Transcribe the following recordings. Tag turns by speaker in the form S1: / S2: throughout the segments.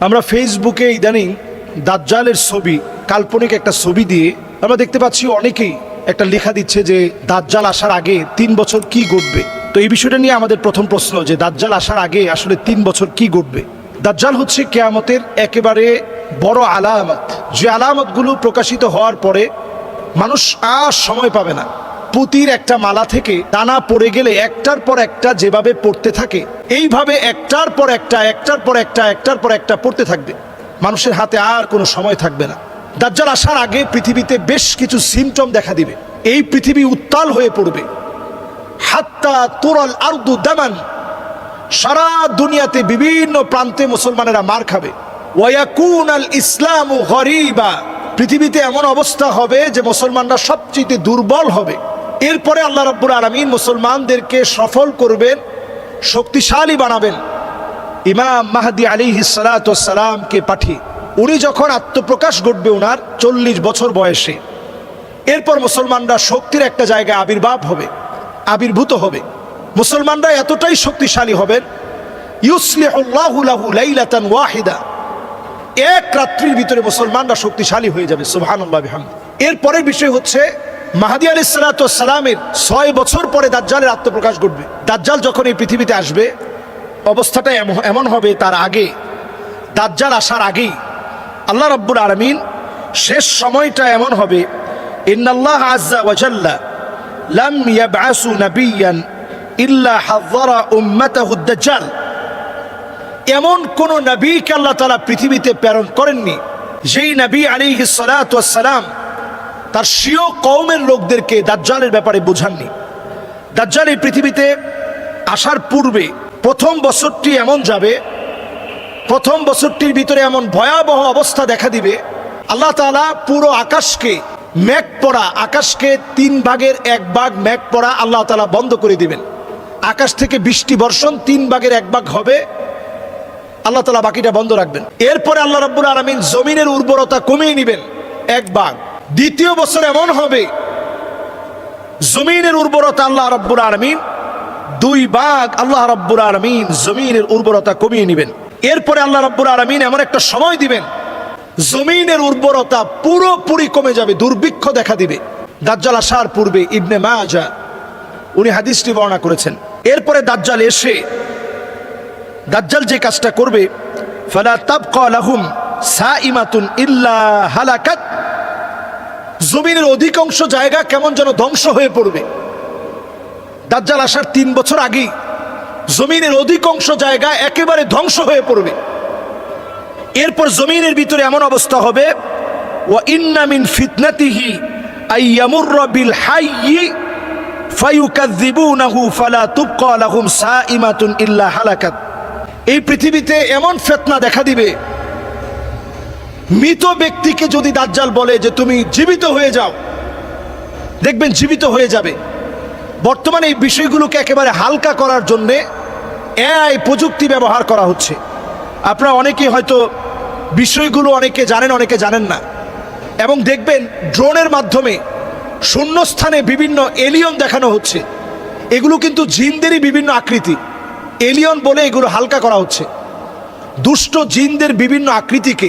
S1: আমরা ফেসবুকে ইদানিং দাজ্জালের ছবি, কাল্পনিক একটা ছবি দিয়ে আমরা দেখতে পাচ্ছি অনেকেই একটা লেখা দিচ্ছে যে, দাজ্জাল আসার আগে তিন বছর কি ঘটবে? তো এই বিষয়টা নিয়ে আমাদের প্রথম প্রশ্ন যে, দাজ্জাল আসার আগে আসলে তিন বছর কি ঘটবে? দাজ্জাল হচ্ছে কেয়ামতের একেবারে বড় আলামত। যে আলামতগুলো প্রকাশিত হওয়ার পরে মানুষ আর সময় পাবে না। পুতির একটা মালা থেকে দানা পড়ে গেলে একটার পর একটা যেভাবে পড়তে থাকে, এইভাবে একটার পর একটা, একটার পর একটা, একটার পর একটা পড়তে থাকবে। মানুষের হাতে আর কোনো সময় থাকবে না। দাজ্জাল আসার আগে পৃথিবীতে বেশ কিছু সিমটম দেখা দিবে। এই পৃথিবী উত্তাল হয়ে পড়বে। হাত্তা তোরাল আর্দু দামান। সারা দুনিয়াতে বিভিন্ন প্রান্তে মুসলমানেরা মার খাবে। ওয়াকুন আল ইসলাম গরিবা। পৃথিবীতে এমন অবস্থা হবে যে মুসলমানরা সবচেয়ে দুর্বল হবে। এরপরে আল্লাহ রাব্বুল আলমিন মুসলমানদেরকে সফল করবেন, শক্তিশালী বানাবেন। ইমাম মাহাদি আলী সালামকে পাঠিয়ে, উনি যখন আত্মপ্রকাশ ঘটবে ওনার চল্লিশ বছর বয়সে, এরপর মুসলমানরা শক্তির একটা জায়গায় আবির্ভাব হবে, আবির্ভূত হবে। মুসলমানরা এতটাই শক্তিশালী হবেন লাইলাতান ওয়াহিদা। এক রাত্রির ভিতরে মুসলমানরা শক্তিশালী হয়ে যাবে, সুবহানাল্লাহ, বিহামদি। এর বিষয় হচ্ছে মাহাদি আলী সালামের ছয় বছর পরে দাজ্জালের আত্মপ্রকাশ ঘটবে। দাজ্জাল যখন এই পৃথিবীতে আসবে, অবস্থাটা এমন- হবে তার আগে, দাজ্জাল আসার আগেই আল্লাহ রব্বুল আলমিন শেষ সময়টা এমন হবে এমন কোন নবীকে আল্লাহ তাআলা পৃথিবীতে প্রেরণ করেননি, যেই নবী ওয়াস সালাম তার স্বীয় কওমের লোকদেরকে দাজ্জালের ব্যাপারে বোঝাননি। দাজ্জাল এই পৃথিবীতে আসার পূর্বে প্রথম বছরটি এমন যাবে, প্রথম বছরটির ভিতরে এমন ভয়াবহ অবস্থা দেখা দিবে, আল্লাহ তাআলা পুরো আকাশকে মেঘ পড়া আকাশকে তিন ভাগের এক ভাগ মেঘ পড়া আল্লাহ তাআলা বন্ধ করে দিবেন। আকাশ থেকে বৃষ্টি বর্ষণ তিন ভাগের এক ভাগ হবে, আল্লাহ তালা বাকিটা বন্ধ রাখবেন। এরপরে আল্লাহ রাব্বুল আলমিন জমিনের উর্বরতা কমিয়ে নেবেন, এক ভাগ। দ্বিতীয় বছর এমন হবে। জমিনের উর্বরতা আল্লাহ রব্বুর আলমিন, দুই ভাগ আল্লাহ রব্বুর আলমিন জমিনের উর্বরতা কমিয়ে নেবেন। এরপরে আল্লাহ রব্বুর আলমিন এমন একটা সময় দিবেন, জমিনের উর্বরতা পুরোপুরি কমে যাবে, দুর্ভিক্ষ দেখা দিবে। দাজ্জাল আসার পূর্বে ইবনে মাজা উনি হাদিসটি বর্ণনা করেছেন। এরপরে দাজ্জাল এসে, দাজ্জাল যে কাজটা করবে, ফালা তাবকা লাহুম সাইমাতুন ইল্লা হালাকাত জমিনের অধিকাংশ জায়গা কেমন যেন ধ্বংস হয়ে পড়বে। দাজ্জাল আসার তিন বছর আগেই জমিনের অধিকাংশ জায়গা একেবারে ধ্বংস হয়ে পড়বে। এরপর জমিনের ভিতরে এমন অবস্থা হবে, ওয়া ইন্না মিন ফিতনাতিহি ফায়ুকাযযিবুনাহু ফালা হালাকাত। এই পৃথিবীতে এমন ফেতনা দেখা দিবে মৃত ব্যক্তিকে যদি দাজ্জাল বলে যে তুমি জীবিত হয়ে যাও, দেখবেন জীবিত হয়ে যাবে। বর্তমানে এই বিষয়গুলোকে একেবারে হালকা করার জন্যে এআই প্রযুক্তি ব্যবহার করা হচ্ছে। আপনারা অনেকেই হয়তো বিষয়গুলো অনেকে জানেন অনেকে জানেন না। এবং দেখবেন ড্রোনের মাধ্যমে শূন্যস্থানে বিভিন্ন এলিয়ন দেখানো হচ্ছে। এগুলো কিন্তু জিনদেরই বিভিন্ন আকৃতি। এলিয়ন বলে এগুলো হালকা করা হচ্ছে। দুষ্ট জিনদের বিভিন্ন আকৃতিকে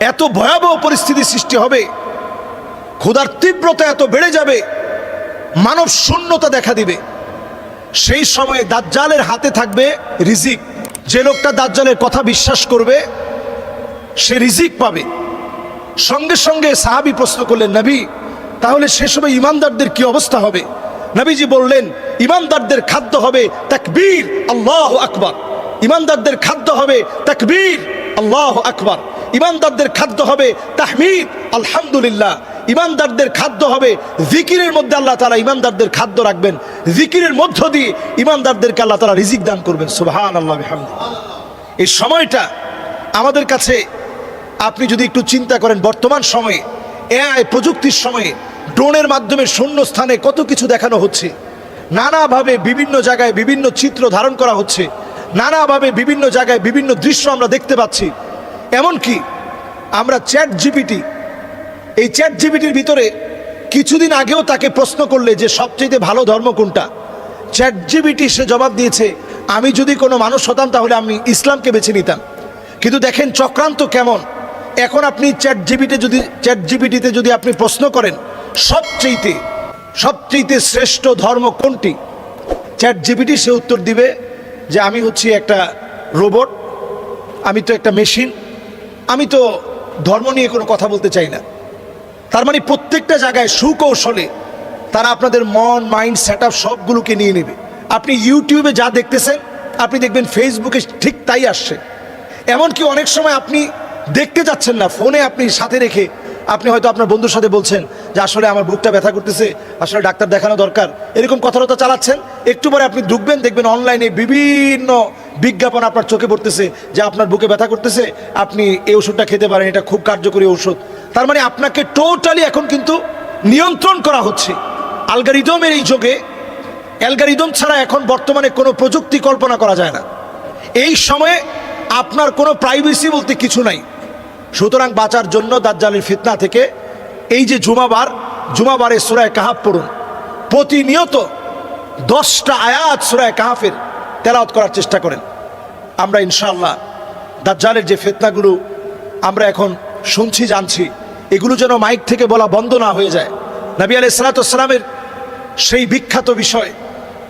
S1: এত ভয়াবহ পরিস্থিতি সৃষ্টি হবে, ক্ষুধার তীব্রতা এত বেড়ে যাবে, মানব শূন্যতা দেখা দিবে। সেই সময়ে দাজ্জালের হাতে থাকবে রিজিক। যে লোকটা দাজ্জালের কথা বিশ্বাস করবে, সে রিজিক পাবে। সঙ্গে সঙ্গে সাহাবি প্রশ্ন করলেন, নবী, তাহলে সে সময় ইমানদারদের কি অবস্থা হবে? নবীজি বললেন, ইমানদারদের খাদ্য হবে তাকবীর, আল্লাহ আকবার। ইমানদারদের খাদ্য হবে তাকবীর, আল্লাহ আকবার। ইমানদারদের খাদ্য হবে তাহমিদ, আলহামদুলিল্লাহ। ইমানদারদের খাদ্য হবে জিকিরের মধ্যে আল্লাহ তালা ইমানদারদের খাদ্য রাখবেন। জিকিরের মধ্য দিয়ে ইমানদারদেরকে আল্লাহ তালা রিজিক দান করবেন সুবহান আল্লাহ এই সময়টা আমাদের কাছে আপনি যদি একটু চিন্তা করেন, বর্তমান সময়ে, এআই প্রযুক্তির সময়ে, ড্রোনের মাধ্যমে শূন্য স্থানে কত কিছু দেখানো হচ্ছে, নানাভাবে বিভিন্ন জায়গায় বিভিন্ন চিত্র ধারণ করা হচ্ছে, নানাভাবে বিভিন্ন জায়গায় বিভিন্ন দৃশ্য আমরা দেখতে পাচ্ছি এমনকি আমরা চ্যাট জিপিটি, এই চ্যাট জিপিটির ভিতরে কিছুদিন আগেও তাকে প্রশ্ন করলে যে সবচেয়ে ভালো ধর্ম কোনটা? চ্যাট জিপিটি সে জবাব দিয়েছে, আমি যদি কোনো মানুষ হতাম তাহলে আমি ইসলামকে বেছে নিতাম। কিন্তু দেখেন চক্রান্ত কেমন? এখন আপনি চ্যাট জিবিতে যদি, চ্যাট জিবিটিতে যদি আপনি প্রশ্ন করেন, সবচেয়েতে সবচেয়েতে শ্রেষ্ঠ ধর্ম কোনটি? চ্যাট জিবিটি সে উত্তর দিবে যে আমি হচ্ছি একটা রোবট, আমি তো একটা মেশিন আমি তো ধর্ম নিয়ে কোনো কথা বলতে চাই না। তার মানে প্রত্যেকটা জায়গায় সুকৌশলে তারা আপনাদের মন, মাইন্ড সেট আপ সবগুলোকে নিয়ে নেবে। আপনি ইউটিউবে যা দেখতেছেন, আপনি দেখবেন ফেসবুকে ঠিক তাই আসছে। এমনকি অনেক সময় আপনি দেখতে যাচ্ছেন না, ফোনে আপনি সাথে রেখে আপনি হয়তো আপনার বন্ধুর সাথে বলছেন যে, আসলে আমার বুকটা ব্যথা করতেছে, আসলে ডাক্তার দেখানো দরকার। এরকম কথাবার্তা চালাচ্ছেন। একটু পরে আপনি ঢুকবেন, দেখবেন অনলাইনে বিভিন্ন বিজ্ঞাপন আপনার চোখে পড়তেছে, যে আপনার বুকে ব্যথা করতেছে, আপনি এই ওষুধটা খেতে পারেন, এটা খুব কার্যকরী ঔষধ। তার মানে আপনাকে টোটালি এখন কিন্তু নিয়ন্ত্রণ করা হচ্ছে। আলগারিদমের এই যুগে অ্যালগারিদম ছাড়া এখন বর্তমানে কোনো প্রযুক্তি কল্পনা করা যায় না। এই সময়ে আপনার কোনো প্রাইভেসি বলতে কিছু নাই। সুতরাং বাঁচার জন্য দাজ্জালের ফিতনা থেকে এই যে জুমাবার, জুমাবারে সুরায় কাহাব পড়ুন। প্রতিনিয়ত দশটা আয়াত সুরায় কাহাফের তেলাওয়াত করার চেষ্টা করেন। আমরা ইনশাআল্লাহ দাজ্জালের যে ফিতনাগুলো আমরা এখন শুনছি, জানছি, এগুলো যেন মাইক থেকে বলা বন্ধ না হয়ে যায়। নবী আলাই সালাতামের সেই বিখ্যাত বিষয়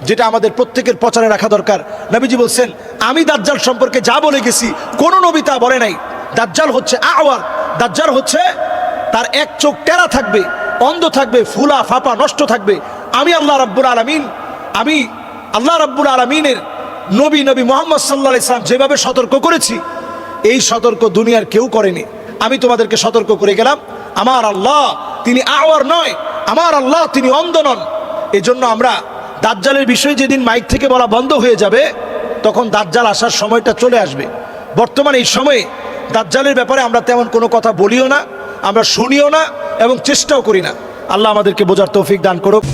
S1: যেটা আমাদের প্রত্যেকের প্রচারে রাখা দরকার। নবীজি বলছেন, আমি দাজ্জাল সম্পর্কে যা বলে গেছি, কোন নবী তা বলে নাই। দাজ্জাল হচ্ছে আওয়ার দাজ্জাল হচ্ছে তার এক চোখ টেরা থাকবে, অন্ধ থাকবে, ফুলা ফাপা নষ্ট থাকবে। আমি আল্লাহ রাব্বুল আলমিন, আমি আল্লাহ রাব্বুল আলমিনের নবী নবী মোহাম্মদ সাল্লাহ ইসলাম যেভাবে সতর্ক করেছি, এই সতর্ক দুনিয়ার কেউ করেনি। আমি তোমাদেরকে সতর্ক করে গেলাম, আমার আল্লাহ তিনি আওয়ার নয়, আমার আল্লাহ তিনি অন্ধ নন। এজন্য আমরা দাজ্জালের বিষয়ে যেদিন মাইক থেকে বলা বন্ধ হয়ে যাবে, তখন দাজ্জাল আসার সময়টা চলে আসবে। বর্তমান এই সময়ে দাজ্জালের ব্যাপারে আমরা তেমন কোনো কথা বলিও না, আমরা শুনিও না এবং চেষ্টাও করি না। আল্লাহ আমাদেরকে বোঝার তৌফিক দান করুক।